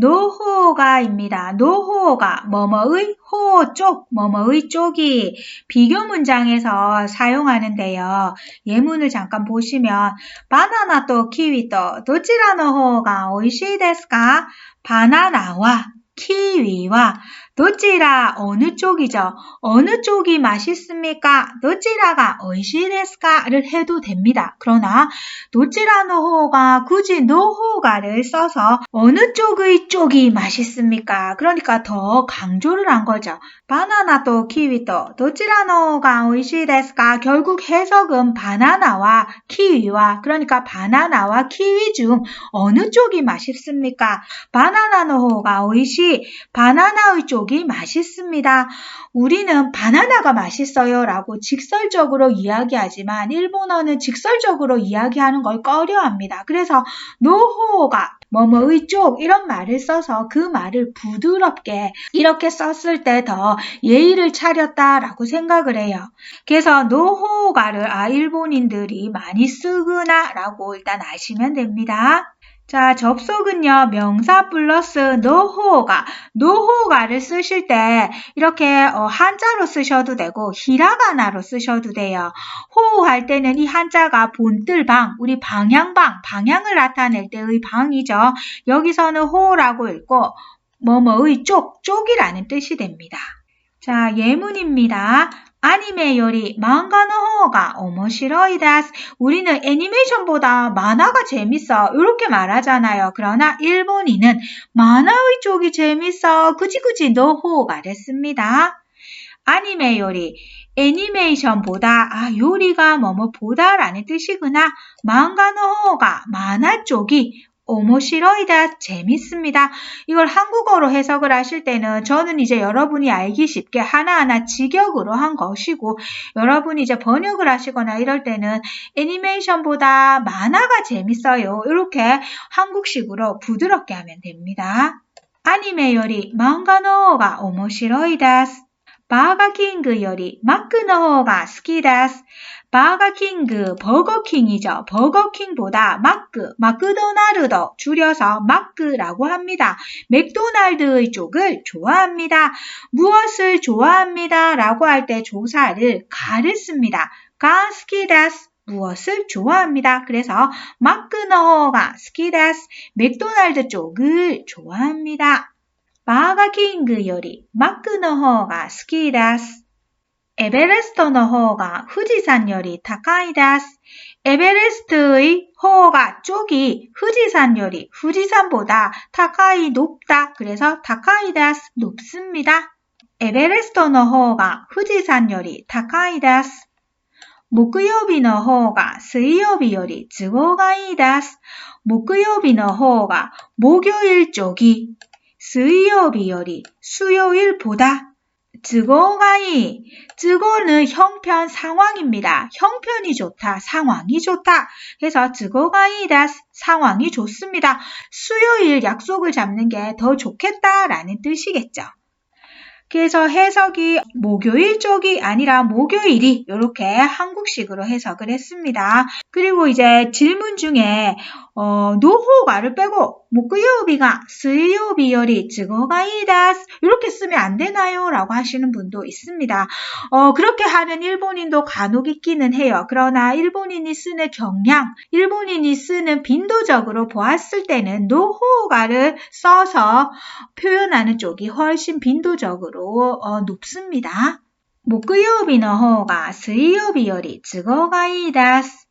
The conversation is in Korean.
노호가입니다. 노호가 뭐뭐의 호 쪽, 뭐뭐의 쪽이 비교 문장에서 사용하는데요. 예문을 잠깐 보시면 바나나 또 키위 또 도치라 노호가 오이시 데스까? 바나나와 키위와 도찌라 어느 쪽이죠? 어느 쪽이 맛있습니까? 도찌라가 오이시데스까를 해도 됩니다. 그러나 노호가 굳이 노호가를 써서 어느 쪽의 쪽이 맛있습니까? 그러니까 더 강조를 한 거죠. 바나나도 키위도 노호가 오이시데스까 결국 해석은 바나나와 키위와 그러니까 바나나와 키위 중 어느 쪽이 맛있습니까? 바나나 노호가 오이시 바나나의 쪽 쪽이 맛있습니다. 우리는 바나나가 맛있어요 라고 직설적으로 이야기하지만 일본어는 직설적으로 이야기하는 걸 꺼려합니다. 그래서 노호가 뭐뭐의 쪽 이런 말을 써서 그 말을 부드럽게 이렇게 썼을 때 더 예의를 차렸다라고 생각을 해요. 그래서 노호가를 아 일본인들이 많이 쓰구나라고 일단 아시면 됩니다. 자, 접속은요, 명사 플러스 노호가, 노호가를 쓰실 때 이렇게 어, 한자로 쓰셔도 되고 히라가나로 쓰셔도 돼요. 호할 때는 이 한자가 본뜰방, 우리 방향방, 방향을 나타낼 때의 방이죠. 여기서는 호라고 읽고 뭐뭐의 쪽, 쪽이라는 뜻이 됩니다. 자, 예문입니다. 아니메 요리 망가노 호가 오모시로이다스. 우리는 애니메이션보다 만화가 재밌어. 이렇게 말하잖아요. 그러나 일본인은 만화의 쪽이 재밌어. 그지그지 노호가 됐습니다. 아니메 요리 애니메이션보다 아 요리가 뭐뭐 보다라는 뜻이구나. 망가노호가 만화 쪽이 오모시로이다 재밌습니다. 이걸 한국어로 해석을 하실 때는 저는 이제 여러분이 알기 쉽게 하나하나 직역으로 한 것이고 여러분이 이제 번역을 하시거나 이럴 때는 애니메이션보다 만화가 재밌어요. 이렇게 한국식으로 부드럽게 하면 됩니다. 아니메 요리 망가の方が 오모시로이다스. 바가킹그 요리 마크の方が 好きです. 바가킹그 버거킹이죠. 버거킹보다 마크, 마크도나르도 줄여서 마크라고 합니다. 맥도날드의 쪽을 좋아합니다. 무엇을 좋아합니다. 라고 할 때 조사를 가를 씁니다. 가 스키데스 무엇을 좋아합니다. 그래서 마크너가 스키데스 맥도날드 쪽을 좋아합니다. 바가킹그 요리 마크너가 스키데스 エベレストの方が富士山より高いです。エベレスト의 호가 쪽이 후지산 요리 후지산보다 타카이 높다. 그래서 타카이 데스 높습니다. 에베레스트の 호가 후지산 요리 타카이 데스. 목요일の 호가 수요일 요리 都合がいい 데스. 목요일の 호가 목요일 쪽이 수요일 요리 수요일보다 즈고가이. 즈고는 형편 상황입니다. 형편이 좋다, 상황이 좋다. 그래서 즈고가이다 상황이 좋습니다. 수요일 약속을 잡는 게 더 좋겠다라는 뜻이겠죠. 그래서 해석이 목요일 쪽이 아니라 목요일이 이렇게 한국식으로 해석을 했습니다. 그리고 이제 질문 중에 어, 노호가를 빼고 목요일이가 수요일이 즈고가이다스 이렇게 쓰면 안 되나요? 라고 하시는 분도 있습니다. 어, 그렇게 하는 일본인도 간혹 있기는 해요. 그러나 일본인이 쓰는 경향, 일본인이 쓰는 빈도적으로 보았을 때는 노호가를 써서 표현하는 쪽이 훨씬 빈도적으로 어, 높습니다. 목요일の方が水曜日より都合がいいです。